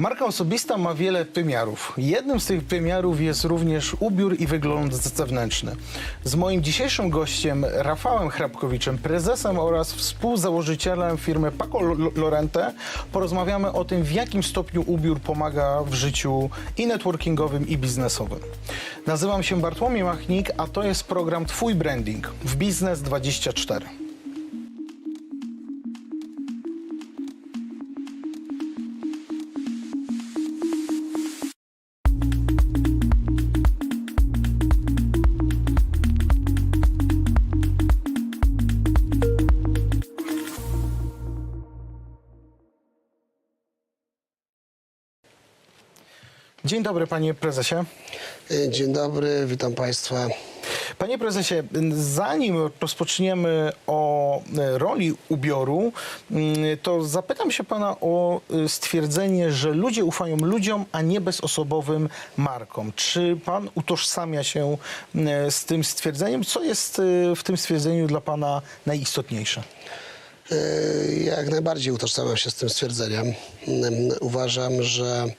Marka osobista ma wiele wymiarów. Jednym z tych wymiarów jest również ubiór i wygląd zewnętrzny. Z moim dzisiejszym gościem, Rafałem Hrabkowiczem, prezesem oraz współzałożycielem firmy Paco Lo- Lorente, porozmawiamy o tym, w jakim stopniu ubiór pomaga w życiu i networkingowym, i biznesowym. Nazywam się Bartłomiej Machnik, a to jest program Twój Branding w Biznes 24. Dzień dobry, panie prezesie. Dzień dobry, witam Państwa. Panie prezesie, zanim rozpoczniemy o e, roli ubioru, mm, to zapytam się pana o e, stwierdzenie, że ludzie ufają ludziom, a nie bezosobowym markom. Czy pan utożsamia się e, z tym stwierdzeniem? Co jest e, w tym stwierdzeniu dla pana najistotniejsze? E, Jak najbardziej utożsamiam się z tym stwierdzeniem. Mm, Uważam, że mm,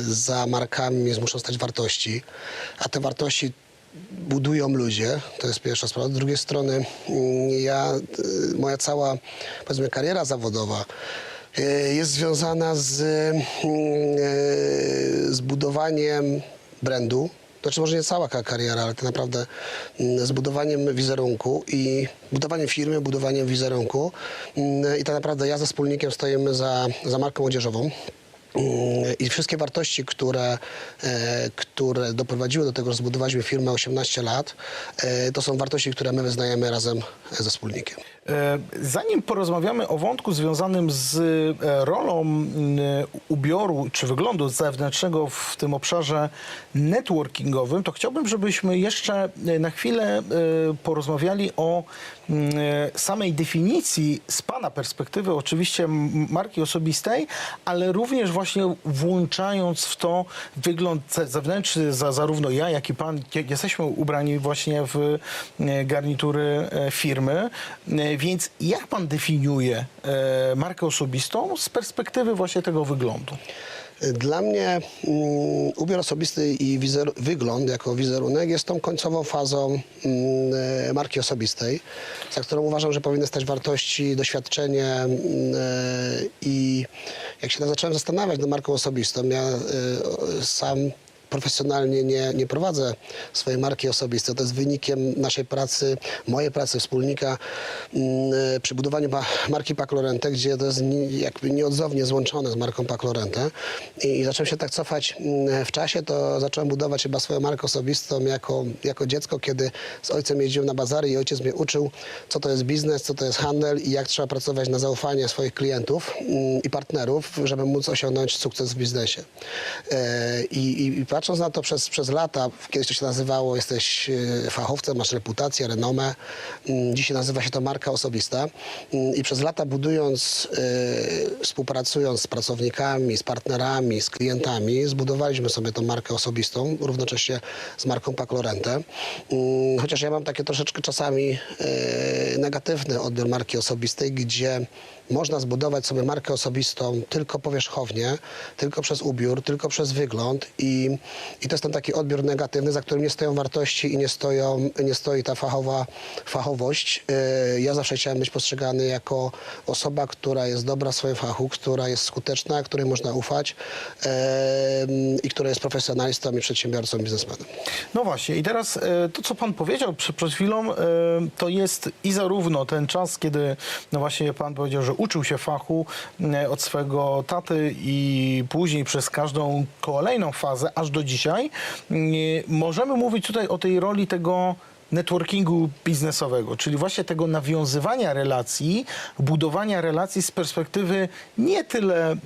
za markami muszą stać wartości, a te wartości budują ludzie, to jest pierwsza sprawa. Z drugiej strony mm, ja, y, moja cała powiedzmy kariera zawodowa y, jest związana z, y, z budowaniem brandu, znaczy może nie cała ka- kariera, ale to naprawdę mm, z budowaniem wizerunku i budowaniem firmy, budowaniem wizerunku Mm, i tak naprawdę ja ze wspólnikiem stoimy za, za marką odzieżową. Mm, I wszystkie wartości, które, e, które doprowadziły do tego, że zbudowaliśmy firmę 18 lat, e, to są wartości, które my wyznajemy razem ze wspólnikiem. E, Zanim porozmawiamy o wątku związanym z e, rolą m, ubioru czy wyglądu zewnętrznego w tym obszarze networkingowym, to chciałbym, żebyśmy jeszcze e, na chwilę e, porozmawiali o e, samej definicji z Pana perspektywy, oczywiście marki osobistej, ale również właśnie włączając w to wygląd ze- zewnętrzny, za, zarówno ja, jak i Pan jesteśmy ubrani właśnie w e, garnitury e, firmy. Więc jak Pan definiuje e, markę osobistą z perspektywy właśnie tego wyglądu? Dla mnie mm, ubiór osobisty i wygląd jako wizerunek jest tą końcową fazą e, marki osobistej, za którą uważam, że powinny stać wartości, doświadczenie e, i jak się zacząłem zastanawiać nad marką osobistą, ja sam profesjonalnie nie, nie prowadzę swojej marki osobistej. To jest wynikiem naszej pracy, mojej pracy wspólnika mm, e, przy budowaniu ma- marki Pac Lorente, gdzie to jest jakby nieodzownie złączone z marką Pac Lorente. I, I zacząłem się tak cofać mm, w czasie, to zacząłem budować chyba swoją markę osobistą jako, jako dziecko, kiedy z ojcem jeździłem na bazary i ojciec mnie uczył, co to jest biznes, co to jest handel i jak trzeba pracować na zaufanie swoich klientów mm, i partnerów, żeby móc osiągnąć sukces w biznesie. E, I, i, i patrząc na to przez, przez lata, kiedyś to się nazywało, jesteś e, fachowcem, masz reputację, renomę. Mm, Dzisiaj nazywa się to marka osobista. Mm, I przez lata budując, e, współpracując z pracownikami, z partnerami, z klientami, zbudowaliśmy sobie tą markę osobistą, równocześnie z marką Pac Lorente. Mm, Chociaż ja mam takie troszeczkę czasami e, negatywny odbiór marki osobistej, gdzie można zbudować sobie markę osobistą tylko powierzchownie, tylko przez ubiór, tylko przez wygląd i, i to jest ten taki odbiór negatywny, za którym nie stoją wartości i nie, stoją, nie stoi ta fachowa, fachowość. Yy, Ja zawsze chciałem być postrzegany jako osoba, która jest dobra w swoim fachu, która jest skuteczna, której można ufać yy, i która jest profesjonalistą i przedsiębiorcą, biznesmenem. No właśnie, i teraz e, to, co pan powiedział przed, przed chwilą, to jest i zarówno ten czas, kiedy, no właśnie pan powiedział, że uczył się fachu e, od swego taty i później przez każdą kolejną fazę, aż do dzisiaj. E, Możemy mówić tutaj o tej roli tego networkingu biznesowego, czyli właśnie tego nawiązywania relacji, budowania relacji z perspektywy nie tyle mm,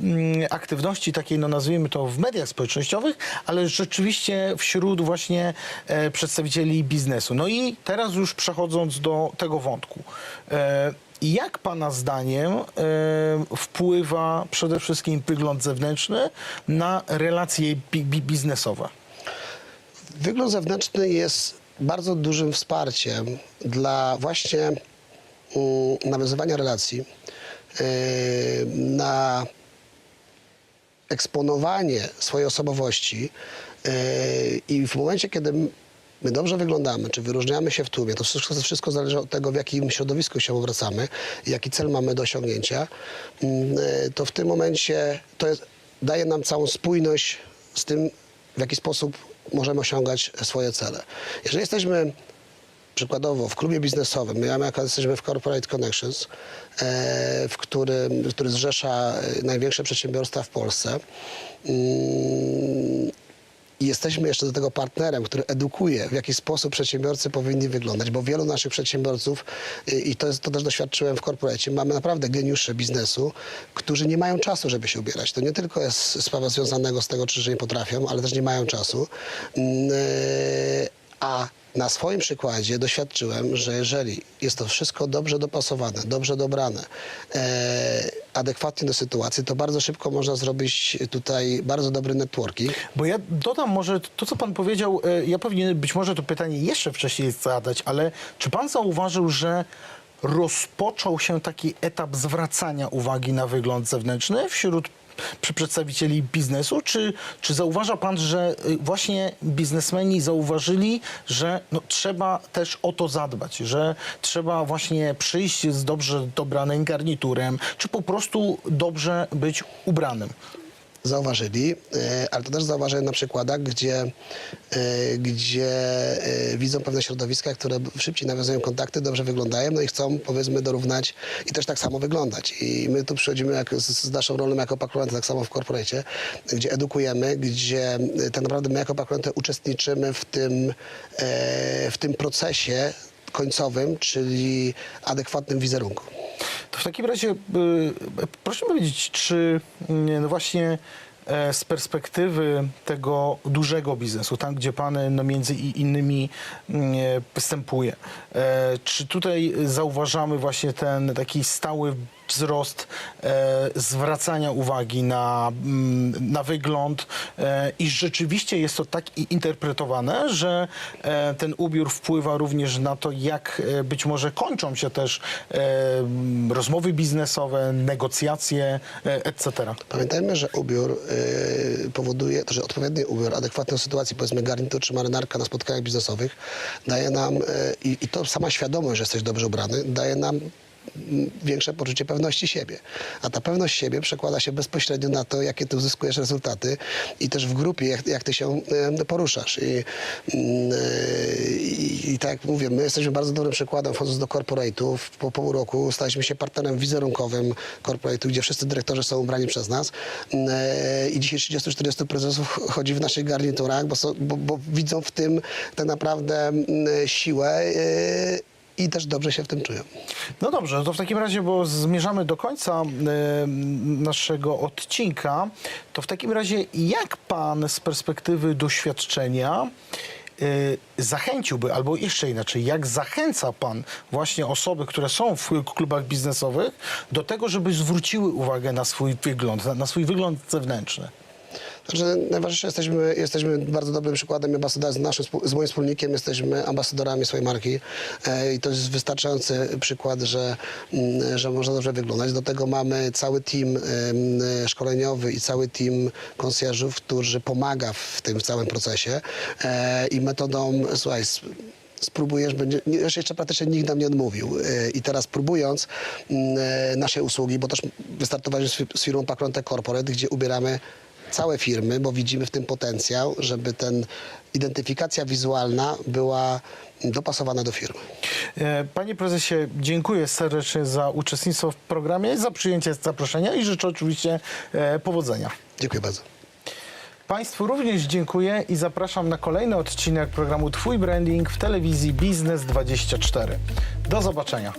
aktywności takiej, no nazwijmy to w mediach społecznościowych, ale rzeczywiście wśród właśnie e, przedstawicieli biznesu. No i teraz już przechodząc do tego wątku. E, jak Pana zdaniem e, wpływa przede wszystkim wygląd zewnętrzny na relacje bi- bi- biznesowe? Wygląd zewnętrzny jest bardzo dużym wsparciem dla właśnie mm, nawiązywania relacji, yy, na eksponowanie swojej osobowości e, i w momencie, kiedy my dobrze wyglądamy, czy wyróżniamy się w tłumie, to wszystko, wszystko zależy od tego, w jakim środowisku się obracamy, jaki cel mamy do osiągnięcia, mm, e, to w tym momencie to jest, daje nam całą spójność z tym, w jaki sposób możemy osiągać swoje cele. Jeżeli jesteśmy przykładowo w klubie biznesowym, my jesteśmy w Corporate Connections, e, w którym, który zrzesza e, największe przedsiębiorstwa w Polsce. I jesteśmy jeszcze do tego partnerem, który edukuje, w jaki sposób przedsiębiorcy powinni wyglądać, bo wielu naszych przedsiębiorców, i to, jest, to też doświadczyłem w korporacie, mamy naprawdę geniusze biznesu, którzy nie mają czasu, żeby się ubierać. To nie tylko jest sprawa związanego z tego, czy że nie potrafią, ale też nie mają czasu. Y, A na swoim przykładzie doświadczyłem, że jeżeli jest to wszystko dobrze dopasowane, dobrze dobrane, e, adekwatnie do sytuacji, to bardzo szybko można zrobić tutaj bardzo dobry networking. Bo ja dodam może to, co pan powiedział, e, ja powinien być może to pytanie jeszcze wcześniej zadać, ale czy pan zauważył, że rozpoczął się taki etap zwracania uwagi na wygląd zewnętrzny wśród przy przedstawicieli biznesu, czy, czy zauważa pan, że y, właśnie biznesmeni zauważyli, że no, trzeba też o to zadbać, że trzeba właśnie przyjść z dobrze dobranym garniturem, czy po prostu dobrze być ubranym? Zauważyli, e, ale to też zauważyłem na przykładach, gdzie, e, gdzie e, widzą pewne środowiska, które szybciej nawiązują kontakty, dobrze wyglądają, no i chcą powiedzmy dorównać i też tak samo wyglądać. I my tu przychodzimy jak, z, z naszą rolą jako pakluenty, tak samo w korporacie, gdzie edukujemy, gdzie tak naprawdę my jako pakluenty uczestniczymy w tym, w tym procesie końcowym, czyli adekwatnym wizerunku. W takim razie y, proszę powiedzieć, czy nie, no właśnie e, z perspektywy tego dużego biznesu, tam gdzie pan no, między innymi e, występuje, e, czy tutaj zauważamy właśnie ten taki stały wzrost e, zwracania uwagi na, mm, na wygląd e, i rzeczywiście jest to tak interpretowane, że e, ten ubiór wpływa również na to, jak e, być może kończą się też e, rozmowy biznesowe, negocjacje, e, etc. Pamiętajmy, że ubiór y, powoduje, że odpowiedni ubiór, adekwatny do sytuacji, powiedzmy garnitur czy marynarka na spotkaniach biznesowych, daje nam, y, i to sama świadomość, że jesteś dobrze ubrany, daje nam większe poczucie pewności siebie. A ta pewność siebie przekłada się bezpośrednio na to, jakie ty uzyskujesz rezultaty i też w grupie, jak, jak ty się poruszasz. I, mm, y, i, I tak jak mówię, my jesteśmy bardzo dobrym przykładem, wchodząc do corporate'ów. Po pół roku staliśmy się partnerem wizerunkowym corporate'u, gdzie wszyscy dyrektorzy są ubrani przez nas. Mm, e, I dzisiaj 30-40 prezesów chodzi w naszych garniturach, bo, bo, bo widzą w tym tak naprawdę mm, siłę e, i też dobrze się w tym czują. No dobrze, to w takim razie, bo zmierzamy do końca e, naszego odcinka, to w takim razie jak pan z perspektywy doświadczenia e, zachęciłby, albo jeszcze inaczej, jak zachęca pan właśnie osoby, które są w klubach biznesowych do tego, żeby zwróciły uwagę na swój wygląd, na, na swój wygląd zewnętrzny? Także najważniejsze, jesteśmy, jesteśmy bardzo dobrym przykładem ambasadora z, naszym, z moim wspólnikiem, jesteśmy ambasadorami swojej marki e, i to jest wystarczający przykład, że, mm, że można dobrze wyglądać. Do tego mamy cały team szkoleniowy i cały team konsjerżów, którzy pomaga w tym całym procesie e, i metodą, słuchaj, spróbujesz, będzie, jeszcze praktycznie nikt nam nie odmówił. E, I teraz próbując mm, nasze usługi, bo też wystartowaliśmy z, firmą Paklonte Corporate, gdzie ubieramy całe firmy, bo widzimy w tym potencjał, żeby ten identyfikacja wizualna była dopasowana do firmy. E, Panie prezesie, dziękuję serdecznie za uczestnictwo w programie, za przyjęcie zaproszenia i życzę oczywiście e, powodzenia. Dziękuję bardzo. Państwu również dziękuję i zapraszam na kolejny odcinek programu Twój Branding w telewizji Biznes 24. Do zobaczenia.